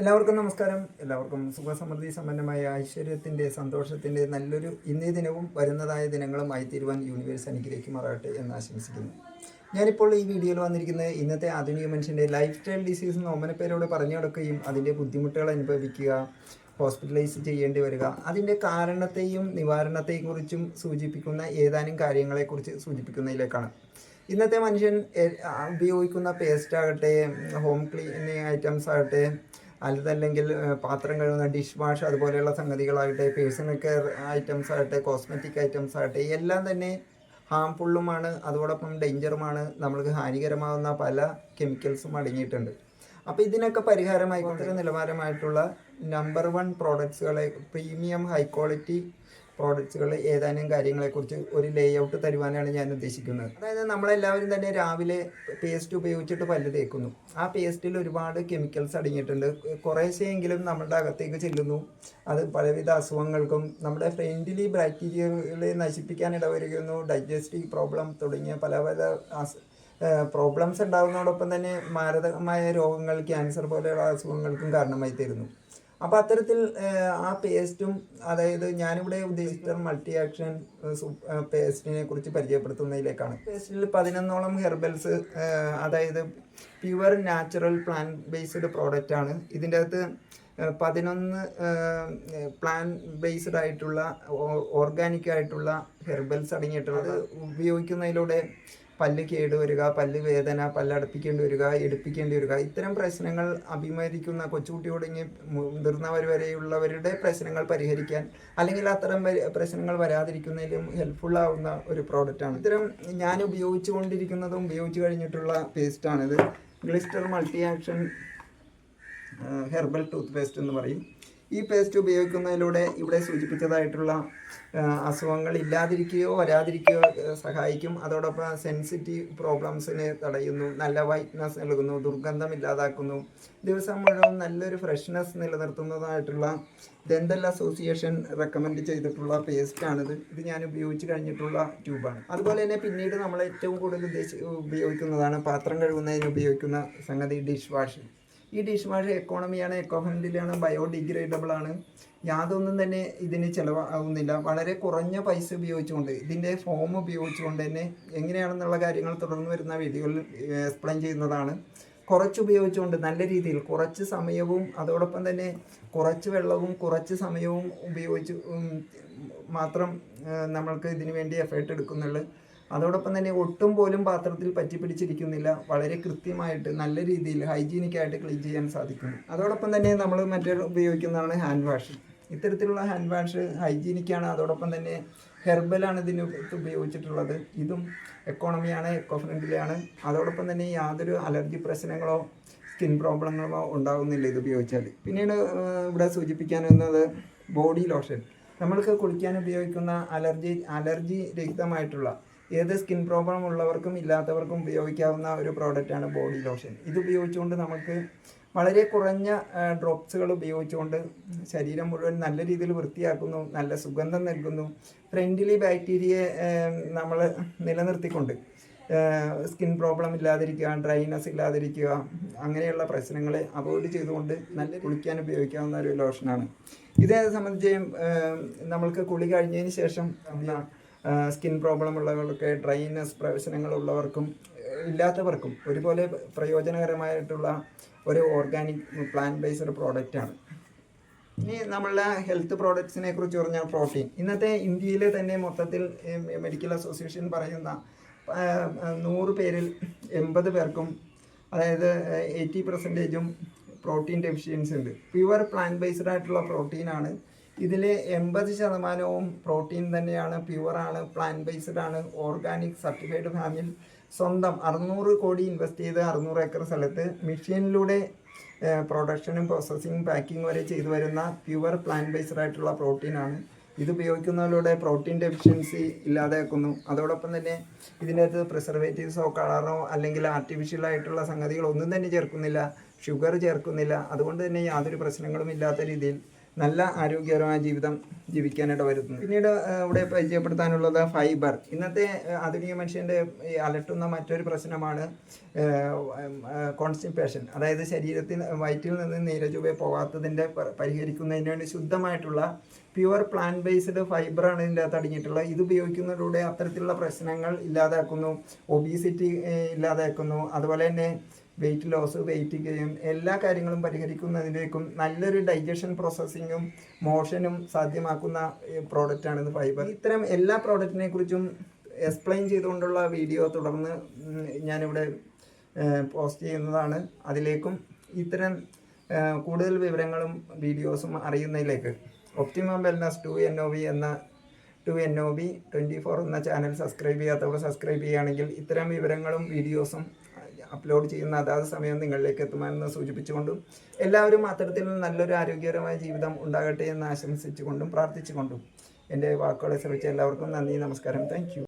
എല്ലാവർക്കും നമസ്കാരം. എല്ലാവർക്കും സുഖസമൃദ്ധി സമ്പന്നമായ ഐശ്വര്യത്തിന്റെ സന്തോഷത്തിന്റെ നല്ലൊരു ഇന്നേ ദിനവും വരുന്നതായ ദിനങ്ങളുമായി തീരുവാൻ യൂണിവേഴ്സ് അനുഗ്രഹിക്ക് മാറാട്ടെ എന്ന് ആശംസിക്കുന്നു. ഞാനിപ്പോൾ ഈ വീഡിയോയിൽ വന്നിരിക്കുന്നത് ഇന്നത്തെ ആധുനിക മനുഷ്യന്റെ ലൈഫ് സ്റ്റൈൽ ഡിസീസ് എന്ന് ഓമനപ്പേരോട് പറഞ്ഞു കൊടുക്കുകയും അതിന്റെ ബുദ്ധിമുട്ടുകൾ അനുഭവിക്കുക ഹോസ്പിറ്റലൈസ് ചെയ്യേണ്ടി വരിക അതിന്റെ കാരണത്തെയും നിവാരണത്തെയും കുറിച്ചും സൂചിപ്പിക്കുന്ന ഏതാനും കാര്യങ്ങളെക്കുറിച്ച് സൂചിപ്പിക്കുന്നതിലേക്കാണ്. ഇന്നത്തെ മനുഷ്യൻ ഉപയോഗിക്കുന്ന പേസ്റ്റ് ആകട്ടെ ഹോം ക്ലീനിങ് ഐറ്റംസ് ആകട്ടെ അതല്ലെങ്കിൽ ഏഹ്, പാത്രം കഴുകുന്ന ഡിഷ് വാഷ് അതുപോലെയുള്ള സംഗതികളാകട്ടെ പേഴ്സണൽ കെയർ ഐറ്റംസ് ആകട്ടെ കോസ്മെറ്റിക് ഐറ്റംസ് ആകട്ടെ എല്ലാം തന്നെ ഹാംഫുള്ളുമാണ്. അതോടൊപ്പം ഡേഞ്ചറുമാണ്. നമ്മൾക്ക് ഹാനികരമാകുന്ന പല കെമിക്കൽസും അടങ്ങിയിട്ടുണ്ട്. അപ്പോൾ ഇതിനൊക്കെ പരിഹാരമായി വളരെ നിലവാരമായിട്ടുള്ള നമ്പർ വൺ പ്രോഡക്ട്സുകളെ പ്രീമിയം ഹൈ ക്വാളിറ്റി പ്രോഡക്ട്സുകൾ ഏതാനും കാര്യങ്ങളെക്കുറിച്ച് ഒരു ലേ ഔട്ട് തരുവാനാണ് ഞാൻ ഉദ്ദേശിക്കുന്നത്. അതായത് നമ്മളെല്ലാവരും തന്നെ രാവിലെ പേസ്റ്റ് ഉപയോഗിച്ചിട്ട് പല്ല് തേക്കുന്നു. ആ പേസ്റ്റിൽ ഒരുപാട് കെമിക്കൽസ് അടങ്ങിയിട്ടുണ്ട്. കുറേശ്ശെയെങ്കിലും നമ്മുടെ അകത്തേക്ക് ചെല്ലുന്നു. അത് പലവിധ അസുഖങ്ങൾക്കും നമ്മുടെ ഫ്രണ്ട്ലി ബാക്ടീരിയകളെ നശിപ്പിക്കാൻ ഇടവരുന്നു. ഡൈജസ്റ്റീവ് പ്രോബ്ലം തുടങ്ങിയ പല പല പ്രോബ്ലംസ് ഉണ്ടാകുന്നതോടൊപ്പം തന്നെ മാരകമായ രോഗങ്ങൾ ക്യാൻസർ പോലെയുള്ള അസുഖങ്ങൾക്കും കാരണമായി തീരുന്നു. അപ്പോൾ അത്തരത്തിൽ ആ പേസ്റ്റും അതായത് ഞാനിവിടെ ഉദ്ദേശിച്ച മൾട്ടി ആക്ഷൻ പേസ്റ്റിനെ കുറിച്ച് പരിചയപ്പെടുത്തുന്നതിലേക്കാണ്. പേസ്റ്റിൽ പതിനൊന്നോളം ഹെർബൽസ് അതായത് pure natural plant based product ആണ്. ഇതിന്റെ അകത്ത് പതിനൊന്ന് പ്ലാൻ ബേസ്ഡ് ആയിട്ടുള്ള ഓർഗാനിക് ആയിട്ടുള്ള ഹെർബൽസ് അടങ്ങിയിട്ടുള്ളത് ഉപയോഗിക്കുന്നതിലൂടെ പല്ല് കേടുവരിക പല്ല് വേദന പല്ലടപ്പിക്കേണ്ടി വരിക എടുപ്പിക്കേണ്ടി വരിക. ഇത്തരം പ്രശ്നങ്ങൾ അഭിമുഖീകരിക്കുന്ന കൊച്ചുകുട്ടി തുടങ്ങി മുതിർന്നവർ വരെയുള്ളവരുടെ പ്രശ്നങ്ങൾ പരിഹരിക്കാൻ അല്ലെങ്കിൽ അത്തരം പ്രശ്നങ്ങൾ വരാതിരിക്കുന്നതിലും ഹെൽപ്ഫുൾ ആവുന്ന ഒരു പ്രോഡക്റ്റാണ് ഇത്തരം ഞാൻ ഉപയോഗിച്ചു കൊണ്ടിരിക്കുന്നതും ഉപയോഗിച്ച് കഴിഞ്ഞിട്ടുള്ള പേസ്റ്റാണിത് Glister multi action herbal toothpaste എന്ന് പറയും. ഈ പേസ്റ്റ് ഉപയോഗിക്കുന്നതിലൂടെ ഇവിടെ സൂചിപ്പിച്ചതായിട്ടുള്ള അസുഖങ്ങൾ ഇല്ലാതിരിക്കുകയോ വരാതിരിക്കുകയോ സഹായിക്കും. അതോടൊപ്പം സെൻസിറ്റീവ് പ്രോബ്ലംസിനെ തടയുന്നു നല്ല വൈറ്റ്നസ് നൽകുന്നു ദുർഗന്ധം ഇല്ലാതാക്കുന്നു. ദിവസം മുഴുവൻ നല്ലൊരു ഫ്രഷ്നെസ് നിലനിർത്തുന്നതായിട്ടുള്ള ദന്തൽ അസോസിയേഷൻ റെക്കമെൻഡ് ചെയ്തിട്ടുള്ള പേസ്റ്റാണിത് ഇത് ഞാൻ ഉപയോഗിച്ച് കഴിഞ്ഞിട്ടുള്ള ട്യൂബാണ് അതുപോലെ തന്നെ പിന്നീട് നമ്മൾ ഏറ്റവും കൂടുതൽ ഉദ്ദേശി ഉപയോഗിക്കുന്നതാണ് പാത്രം കഴുകുന്നതിന് ഉപയോഗിക്കുന്ന സംഗതി ഡിഷ് വാഷ് ഈ ഡിഷ് വാഷ് എക്കോണമിയാണ് എക്കോ ഫ്രണ്ട്ലിയാണ് ബയോഡിഗ്രേഡബിൾ ആണ്. യാതൊന്നും തന്നെ ഇതിന് ചിലവാകുന്നില്ല. വളരെ കുറഞ്ഞ പൈസ ഉപയോഗിച്ചുകൊണ്ട് ഇതിന്റെ ഫോം ഉപയോഗിച്ചുകൊണ്ട് തന്നെ എങ്ങനെയാണെന്നുള്ള കാര്യങ്ങൾ തുടർന്ന് വരുന്ന വീഡിയോയിൽ എക്സ്പ്ലെയിൻ ചെയ്യുന്നതാണ്. കുറച്ച് ഉപയോഗിച്ചുകൊണ്ട് നല്ല രീതിയിൽ കുറച്ച് സമയവും അതോടൊപ്പം തന്നെ കുറച്ച് വെള്ളവും കുറച്ച് സമയവും ഉപയോഗിച്ച് മാത്രം നമ്മൾക്ക് ഇതിനു വേണ്ടി എഫേർട്ട് എടുക്കുന്നുള്ളൂ. അതോടൊപ്പം തന്നെ ഒട്ടും പോലും പാത്രത്തിൽ പറ്റി പിടിച്ചിരിക്കുന്നില്ല വളരെ കൃത്യമായിട്ട് നല്ല രീതിയിൽ ഹൈജീനിക് ആയിട്ട് ക്ലീൻ ചെയ്യാൻ സാധിക്കുന്നു. അതോടൊപ്പം തന്നെ നമ്മൾ മറ്റൊരു ഉപയോഗിക്കുന്നതാണ് ഹാൻഡ് വാഷ് ഇത്തരത്തിലുള്ള ഹാൻഡ് വാഷ് ഹൈജീനിക്കാണ്. അതോടൊപ്പം തന്നെ ഹെർബലാണ് ഇതിന് ഉപയോഗിച്ചിട്ടുള്ളത്. ഇതും എക്കോണമിയാണ് എക്കോ ഫ്രണ്ട്ലിയാണ് അതോടൊപ്പം തന്നെ യാതൊരു അലർജി പ്രശ്നങ്ങളോ സ്കിൻ പ്രോബ്ലങ്ങളോ ഉണ്ടാകുന്നില്ല ഇത് ഉപയോഗിച്ചാൽ. പിന്നീട് ഇവിടെ വന്നത് ബോഡി ലോഷൻ നമ്മൾക്ക് കുളിക്കാൻ ഉപയോഗിക്കുന്ന അലർജി അലർജി രഹിതമായിട്ടുള്ള ഏത് സ്കിൻ പ്രോബ്ലം ഉള്ളവർക്കും ഇല്ലാത്തവർക്കും ഉപയോഗിക്കാവുന്ന ഒരു പ്രോഡക്റ്റാണ് ബോഡി ലോഷൻ. ഇത് ഉപയോഗിച്ചുകൊണ്ട് നമുക്ക് വളരെ കുറഞ്ഞ ഡ്രോപ്സുകൾ ഉപയോഗിച്ചുകൊണ്ട് ശരീരം മുഴുവൻ നല്ല രീതിയിൽ വൃത്തിയാക്കുന്നു നല്ല സുഗന്ധം നൽകുന്നു. ഫ്രണ്ട്ലി ബാക്ടീരിയയെ നമ്മൾ നിലനിർത്തിക്കൊണ്ട് സ്കിൻ പ്രോബ്ലം ഇല്ലാതിരിക്കുക ഡ്രൈനസ് ഇല്ലാതിരിക്കുക അങ്ങനെയുള്ള പ്രശ്നങ്ങളെ അവോയ്ഡ് ചെയ്തുകൊണ്ട് നല്ല കുളിക്കാൻ ഉപയോഗിക്കാവുന്ന ഒരു ലോഷനാണ് ഇതേ സംബന്ധിച്ച് നമ്മൾക്ക് കുളി കഴിഞ്ഞതിന് ശേഷം സ്കിൻ പ്രോബ്ലം ഉള്ളവർക്ക് ഡ്രൈനസ് പ്രവേശനങ്ങൾ ഉള്ളവർക്കും ഇല്ലാത്തവർക്കും ഒരുപോലെ പ്രയോജനകരമായിട്ടുള്ള ഒരു ഓർഗാനിക് പ്ലാൻ ബേസ്ഡ് പ്രോഡക്റ്റാണ് ഇനി നമ്മളുടെ ഹെൽത്ത് പ്രോഡക്ട്സിനെ കുറിച്ച് പറഞ്ഞാൽ പ്രോട്ടീൻ ഇന്നത്തെ ഇന്ത്യയിലെ തന്നെ മൊത്തത്തിൽ മെഡിക്കൽ അസോസിയേഷൻ പറയുന്ന നൂറ് പേരിൽ എൺപത് പേർക്കും അതായത് എയ്റ്റി പെർസെന്റേജും പ്രോട്ടീൻ ഡെഫിഷ്യൻസി ഉണ്ട്. പ്യുവർ പ്ലാൻ ബേസ്ഡ് ആയിട്ടുള്ള പ്രോട്ടീനാണ് ഇതിൽ എൺപത് ശതമാനവും പ്രോട്ടീൻ തന്നെയാണ് പ്യുവറാണ് പ്ലാൻ ബേസ്ഡ് ആണ് ഓർഗാനിക് സർട്ടിഫൈഡ് ഫാമിൽ സ്വന്തം അറുന്നൂറ് കോടി ഇൻവെസ്റ്റ് ചെയ്ത് അറുന്നൂറ് ഏക്കർ സ്ഥലത്ത് മെഷീനിലൂടെ പ്രൊഡക്ഷനും പ്രോസസ്സിങ് പാക്കിംഗ് വരെ ചെയ്തു വരുന്ന പ്യുവർ പ്ലാൻ ബേസ്ഡ് ആയിട്ടുള്ള പ്രോട്ടീനാണ്. ഇത് ഉപയോഗിക്കുന്നതിലൂടെ പ്രോട്ടീൻ ഡെഫിഷ്യൻസി ഇല്ലാതാക്കുന്നു അതോടൊപ്പം തന്നെ ഇതിനകത്ത് പ്രിസർവേറ്റീവ്സോ കളറോ അല്ലെങ്കിൽ ആർട്ടിഫിഷ്യൽ ആയിട്ടുള്ള സംഗതികളൊന്നും തന്നെ ചേർക്കുന്നില്ല. ഷുഗർ ചേർക്കുന്നില്ല. അതുകൊണ്ട് തന്നെ യാതൊരു പ്രശ്നങ്ങളും ഇല്ലാത്ത രീതിയിൽ നല്ല ആരോഗ്യകരമായ ജീവിതം ജീവിക്കാനായിട്ട് വരുത്തുന്നു പിന്നീട് ഇവിടെ പരിചയപ്പെടുത്താനുള്ളത് ഫൈബർ. ഇന്നത്തെ ആധുനിക മനുഷ്യന്റെ അലട്ടുന്ന മറ്റൊരു പ്രശ്നമാണ് കോൺസ്റ്റിപ്പേഷൻ അതായത് ശരീരത്തിൽ വയറ്റിൽ നിന്ന് നീരജുവെ പോകാത്തതിന്റെ പരിഹരിക്കുന്നതിന് വേണ്ടി ശുദ്ധമായിട്ടുള്ള പ്യുവർ പ്ലാന്റ് ബേസ്ഡ് ഫൈബറാണ് ഇതിന്റെ അകത്ത് അടങ്ങിയിട്ടുള്ളത്. ഇത് ഉപയോഗിക്കുന്നതിലൂടെ അത്തരത്തിലുള്ള പ്രശ്നങ്ങൾ ഇല്ലാതാക്കുന്നു. ഒബീസിറ്റി ഇല്ലാതാക്കുന്നു. അതുപോലെ തന്നെ വെയിറ്റ് ലോസ് വെയിറ്റ് ഗെയിൻ എല്ലാ കാര്യങ്ങളും പരിഹരിക്കുന്നതിലേക്കും നല്ലൊരു ഡൈജഷൻ പ്രോസസ്സിങ്ങും മോഷനും സാധ്യമാക്കുന്ന പ്രോഡക്റ്റാണ് ഇത് ഫൈബർ ഇത്തരം എല്ലാ പ്രോഡക്റ്റിനെ കുറിച്ചും എക്സ്പ്ലെയിൻ ചെയ്തുകൊണ്ടുള്ള വീഡിയോ തുടർന്ന് ഞാനിവിടെ പോസ്റ്റ് ചെയ്യുന്നതാണ്. അതിലേക്കും ഇത്തരം കൂടുതൽ വിവരങ്ങളും വീഡിയോസും അറിയുന്നതിലേക്ക്. Optimum wellness two N O V എന്ന two N O B twenty four എന്ന ചാനൽ സബ്സ്ക്രൈബ് ചെയ്യാത്തവർ സബ്സ്ക്രൈബ് ചെയ്യുകയാണെങ്കിൽ ഇത്തരം വിവരങ്ങളും വീഡിയോസും അപ്ലോഡ് ചെയ്യുന്ന അതാത് സമയം നിങ്ങളിലേക്ക് എത്തുമെന്ന് സൂചിപ്പിച്ചുകൊണ്ടും എല്ലാവരും അത്തരത്തിൽ നല്ലൊരു ആരോഗ്യകരമായ ജീവിതം ഉണ്ടാകട്ടെ എന്ന് ആശംസിച്ചുകൊണ്ടും പ്രാർത്ഥിച്ചുകൊണ്ടും എന്റെ വാക്കുകളെ ശ്രമിച്ച എല്ലാവർക്കും നന്ദി നമസ്കാരം. താങ്ക്